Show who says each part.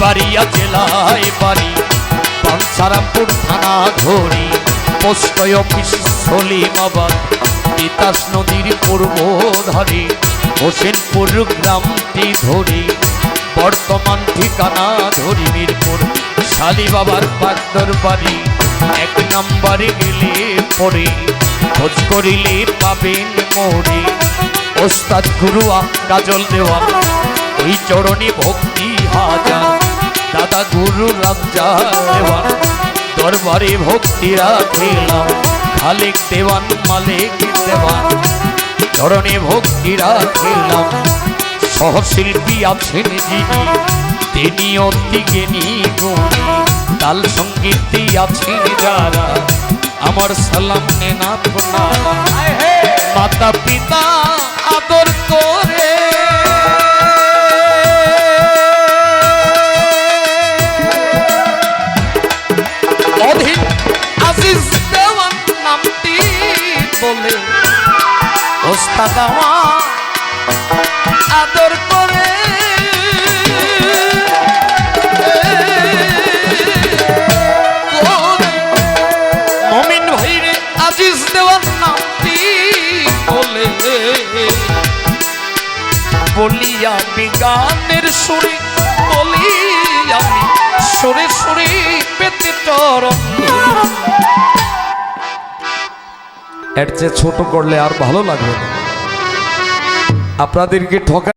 Speaker 1: বাড়িয়া জেলায় বাড়ি। পাঞ্চারামপুর থানা ধরি পোস্ট অফিস সলিমাবাদ, তিতাস নদীর পূর্ব ধারে হোসেনপুর গ্রামটি ধরি বর্তমান ঠিকানা ধরি মিরপুর শালি বাবার বাগদর বাড়ি। এক নম্বরে গেলে পরে খোঁজ করিলে পাবেন মোড়ে ওস্তাদ গুরুয়া কাজল দেওয়া। ওই চরণে ভক্তি হাজার। দাদা গুরু রাজা দেওয়ান দরবারে ভক্তি রাখিলাম। খালেক দেওয়ান মালিক দেওয়ান চরণে ভক্তি রাখিলাম। সহশিল্পী আছেন যিনি তিনি অতি জ্ঞানী গুণী। তাল সঙ্গীতি আছেন যারা আমার সালাম নেনা মাতা পিতা আজিজ দেওয়ান নামটি বলে। ওস্তাদ আমার আদর করে মমিন ভাইরে, আজিজ দেওয়ার নামটি বলে। বলি আমি সুরে বলি আমি সুরে সুরে পেতে চরণ এর চেয়ে ছোট করলে আর ভালো লাগবে না। আপনাদেরকে ঠকা